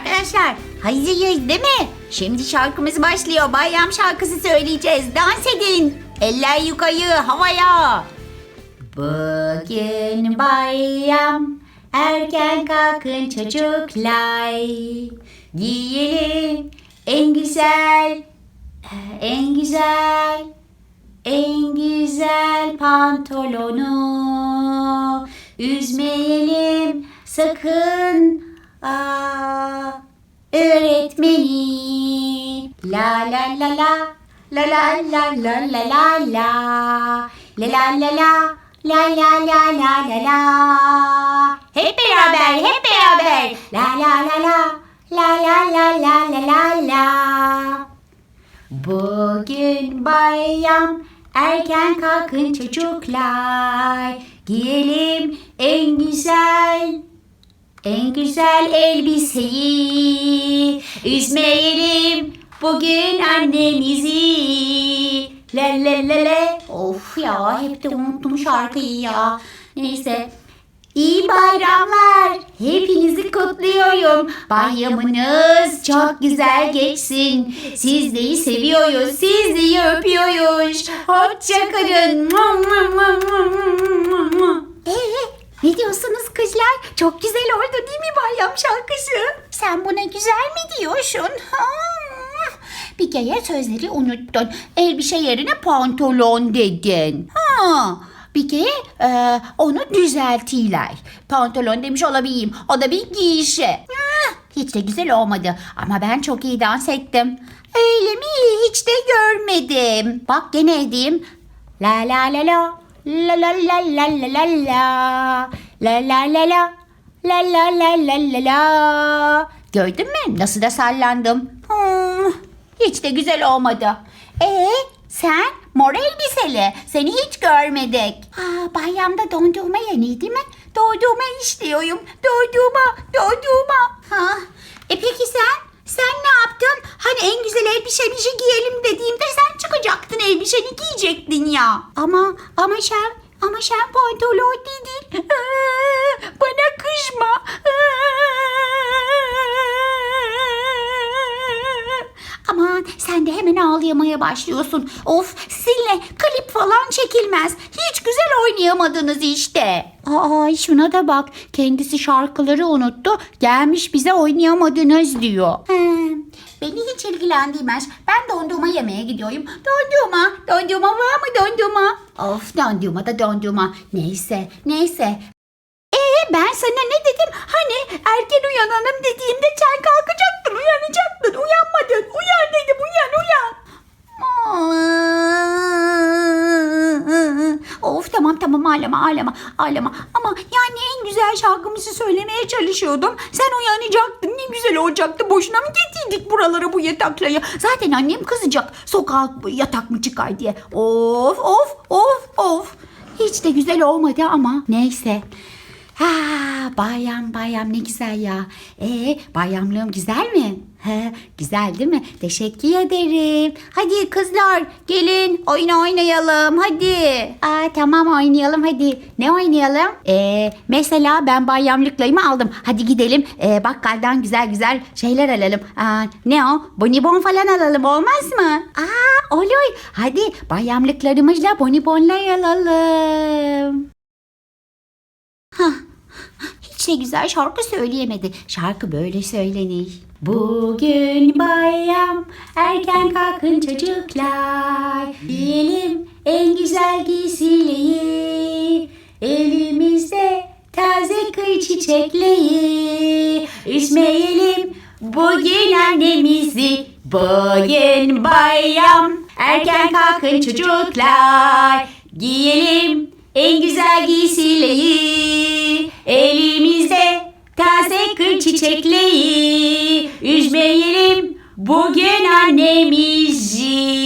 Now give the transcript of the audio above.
Arkadaşlar hazırız değil mi? Şimdi şarkımız başlıyor. Bayram şarkısı söyleyeceğiz. Dans edin. Eller yukarı havaya. Bugün bayram. Erken kalkın çocuklar. Giyelim en güzel, en güzel, en güzel pantolonu. Üzmeyelim sakın Aa, öğretmenim. La la la la. La la la la la la la. La la la la. La la la la la la. Hep beraber, hep beraber. La la la la. La la la la la la la. Bugün bayram erken kalkın çocuklar. Giyelim en güzel en güzel elbiseyi Üzmeyelim bugün annemizi La la la la Of ya hep de unuttum şarkıyı ya Neyse İyi bayramlar. Hepinizi kutluyorum. Bayramınız çok güzel geçsin. Sizleri seviyoruz. Sizleri öpüyoruz. Hoşçakalın. Ee, ne diyorsunuz kızlar? Çok güzel oldu değil mi bayram şarkısı? Sen buna güzel mi diyorsun? Hmm. Bir kere sözleri unuttun. Elbise yerine pantolon dedin. Ha. Bir kere e, onu düzeltiler. Pantolon demiş olabileyim. O da bir giyişi. Hiç de güzel olmadı. Ama ben çok iyi dans ettim. Öyle mi? Hiç de görmedim. Bak gene edeyim. La la la la. La la la la la la la. La la la la. La la la la la la. Gördün mü? Nasıl da sallandım. Hmm, hiç de güzel olmadı. Ee, sen mor elbiseli. Seni hiç görmedik. Aa, bayramda dondurma yeni değil mi? Dondurma istiyorum. Dondurma, dondurma. Ha. E peki sen? Sen ne yaptın? Hani en güzel elbisemizi giyelim dediğimde sen çıkacaktın elbiseni giyecektin ya. Ama ama sen ama şampuan dolu değil. Bana kızma. ağlayamaya başlıyorsun. Of sizinle klip falan çekilmez. Hiç güzel oynayamadınız işte. Aa şuna da bak. Kendisi şarkıları unuttu. Gelmiş bize oynayamadınız diyor. beni hiç ilgilendirmez. Ben dondurma yemeye gidiyorum. Dondurma, dondurma var mı dondurma? Of dondurma da dondurma. Neyse, neyse. Ee ben sana ne dedim? Hani erken uyanalım dediğimde sen kalkacaktın, uyanacaktın. Uyanmadın. Uyan dedim, uyan, uyan. Of tamam tamam ağlama ağlama ağlama ama yani en güzel şarkımızı söylemeye çalışıyordum. Sen uyanacaktın ne güzel olacaktı boşuna mı getirdik buralara bu yatakları. Zaten annem kızacak sokağa yatak mı çıkar diye. Of of of of hiç de güzel olmadı ama neyse. Ha, bayram bayram ne güzel ya. Ee, bayramlığım güzel mi? He, güzel değil mi? Teşekkür ederim. Hadi kızlar gelin oyun oynayalım hadi. Aa, tamam oynayalım hadi. Ne oynayalım? Ee, mesela ben bayramlıklarımı aldım. Hadi gidelim ee, bakkaldan güzel güzel şeyler alalım. Aa, ne o? Bonibon falan alalım olmaz mı? Aa, olur. Hadi bayramlıklarımızla bonibonlar alalım. De güzel şarkı söyleyemedi. Şarkı böyle söylenir. Bugün bayram, erken kalkın çocuklar. Giyelim en güzel giysileri. Elimizde taze kır çiçekleri. Üzmeyelim bugün annemizi. Bugün bayram, erken kalkın çocuklar. Giyelim Bugün annemizi